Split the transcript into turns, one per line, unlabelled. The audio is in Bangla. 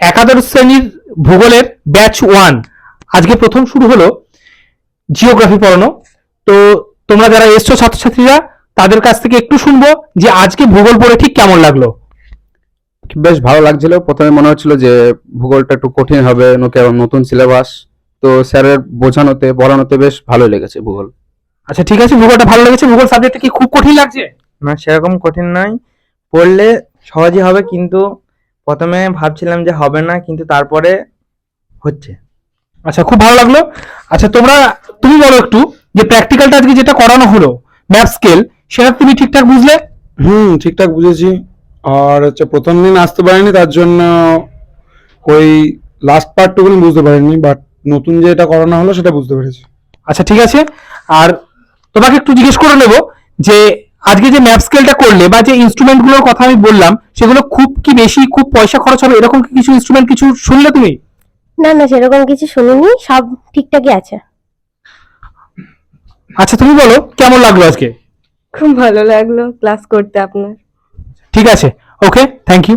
একাদশ শ্রেণির ভূগোলের ব্যাচ ওয়ান। আজকে প্রথম শুরু হলো জিওগ্রাফি পড়ানো। তো তোমরা যারা এসছো ছাত্রছাত্রীরা তাদের কাছ থেকে একটু শুনব যে আজকে ভূগোল পড়ে ঠিক কেমন লাগল।
বেশ ভালো লাগছিল। প্রথমে মনে হচ্ছিল যে ভূগোলটা একটু কঠিন হবে ন- কারণ নতুন সিলেবাস। তো স্যারের বোঝানোতে পড়ানোতে বেশ ভালো লেগেছে ভূগোল।
আচ্ছা ঠিক আছে ভূগোলটা ভালো লেগেছে? ভূগোল সাবজেক্টটা কি খুব কঠিন লাগছে?
না সেরকম কঠিন নয়। পড়লে সহজই হবে কিন্তু প্রথমে ভাবছিলাম যে হবে না কিন্তু তারপরে হচ্ছে।
আচ্ছা খুব ভালো লাগল। আচ্ছা তোমরা তুমি বলো একটু যে প্র্যাকটিক্যালটা আজকে যেটা করানো হলো ম্যাপ স্কেল সেটা তুমি ঠিকঠাক বুঝলে?
হুম ঠিকঠাক বুঝেছি। আর হচ্ছে প্রথম দিন আসতে পারিনি তার জন্য ওই লাস্ট পার্টটুকুনি বুঝতে পারিনি বাট নতুন যে এটা করানো হলো সেটা বুঝতে পেরেছি।
আচ্ছা ঠিক আছে। আর তোমাকে একটু জিজ্ঞেস করে নেব যে আজকে যে ম্যাপ স্কেলটা করলে বা যে ইনস্ট্রুমেন্টগুলোর কথা আমি বললাম সেগুলো খুব কি বেশি খুব পয়সা খরচ হবে? এরকম কি কিছু ইনস্ট্রুমেন্ট কিছু শুনলে তুমি?
না না সেরকম কিছু শুনিনি সব ঠিকঠাকই আছে।
আচ্ছা তুমি বলো কেমন লাগল আজকে?
খুব ভালো লাগল ক্লাস করতে আপনার।
ঠিক আছে ওকে থ্যাংক ইউ